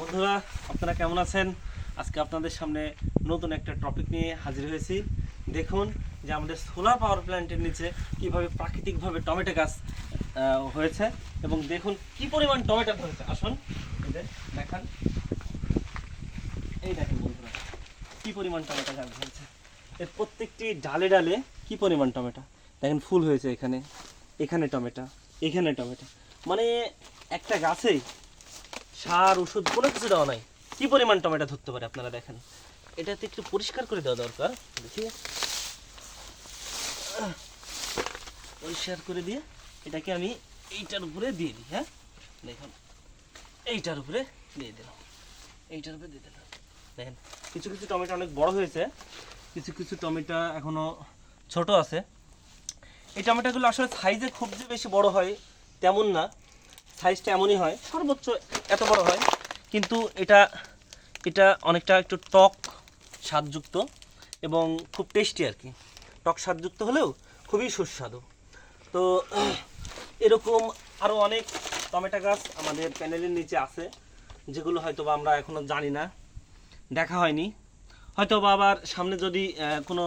বন্ধুরা, আপনারা কেমন আছেন? আজকে আপনাদের সামনে নতুন একটা টপিক নিয়ে হাজির হয়েছি। দেখুন যে আমাদের সোলার পাওয়ার প্ল্যান্টের নিচে কীভাবে প্রাকৃতিকভাবে টমেটো গাছ হয়েছে এবং দেখুন কি পরিমাণ টমেটো হয়েছে আসুন দেখান। এই দেখেন বন্ধুরা, কি পরিমাণ টমেটো গাছ হয়েছে এর প্রত্যেকটি ডালে ডালে কি পরিমাণ টমেটো? দেখেন ফুল হয়েছে এখানে। এখানে টমেটো এখানে টমেটো। মানে একটা গাছেই সার, ওষুধ, কোনো কিছু দেওয়া নাই। কি পরিমাণ টমেটো ধরতে পারে আপনারা দেখেন। এটাতে একটু পরিষ্কার করে দেওয়া দরকার। দেখি। পরিষ্কার করে দিয়ে এটাকে আমি এইটার উপরে দিয়ে দিই হ্যাঁ? দেখুন, এইটার উপরে দিয়ে দিলাম। এইটার উপরে দিয়ে দিলাম। দেখেন, কিছু কিছু টমেটো অনেক বড় হয়েছে। কিছু কিছু টমেটো এখনও ছোট আছে। এই টমেটোগুলো আসলে সাইজে খুব যে বেশি বড় হয় তেমন না। সাইজটা এমনই হয়, সর্বোচ্চ এত বড় হয়, কিন্তু এটা এটা অনেকটা একটু টক স্বাদযুক্ত এবং খুব টেস্টি আর কি। টক স্বাদযুক্ত হলেও খুবই সুস্বাদু। তো এরকম আরও অনেক টমেটো গাছ আমাদের প্যানেলের নিচে আছে, যেগুলো হয়তো বা আমরা এখনও জানি না, দেখা হয়নি। হয়তো বা আবার সামনে যদি কোনো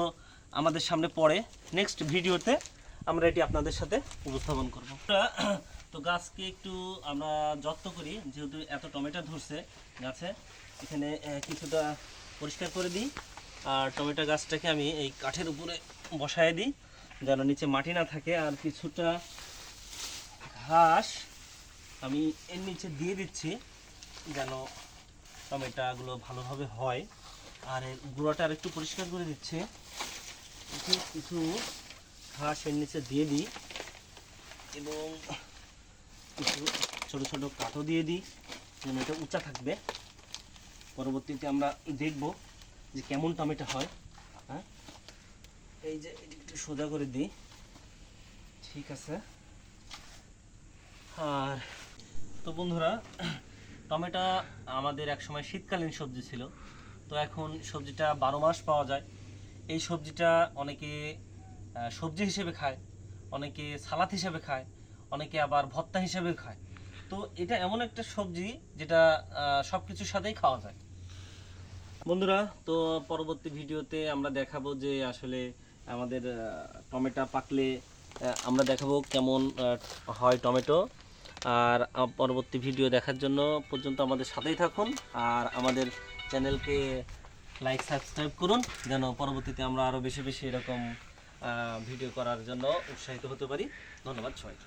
আমাদের সামনে পড়ে নেক্সট ভিডিওতে আমরা এটি আপনাদের সাথে উপস্থাপন করব। তো গাছকে একটু আমরা যত্ন করি, যেহেতু এত টমেটো ধরছে গাছে। এখানে কিছুটা পরিষ্কার করে দিই। আর টমেটো গাছটাকে আমি এই কাঠের উপরে বসায় দিই, যেন নিচে মাটি না থাকে। আর কিছুটা ঘাস আমি এর নিচে দিয়ে দিচ্ছি, যেন টমেটোগুলো ভালোভাবে হয়। আর এর গুঁড়োটা আর একটু পরিষ্কার করে দিচ্ছে। কিছু ঘাস এর নিচে দিয়ে দিই। এবং কিছু ছোট ছোট কাঠও দিয়ে দিই, যেন এটা উঁচা থাকবে। পরবর্তীতে আমরা দেখব যে কেমন টমেটো হয়। হ্যাঁ? এই যে একটু সোজা করে দিই। ঠিক আছে? আর তো বন্ধুরা, টমেটো আমাদের একসময় শীতকালীন সবজি ছিল। তো এখন সবজিটা বারো মাস পাওয়া যায়। এই সবজিটা অনেকে সবজি হিসেবে খায়, অনেকে সালাদ হিসেবে খায়। অনেকে আবার ভর্তা হিসেবে খায়। তো এটা এমন একটা সবজি যেটা সব কিছুর সাথেই খাওয়া যায়। বন্ধুরা, তো পরবর্তী ভিডিওতে আমরা দেখাবো যে আসলে আমাদের টমেটো পাকলে আমরা দেখাবো কেমন হয় টমেটো। আর পরবর্তী ভিডিও দেখার জন্য পর্যন্ত আমাদের সাথেই থাকুন। আর আমাদের চ্যানেলকে লাইক, সাবস্ক্রাইব করুন, যেন পরবর্তীতে আমরা আরও বেশি বেশি এরকম ভিডিও করার জন্য উৎসাহিত হতে পারি। ধন্যবাদ সবাইকে।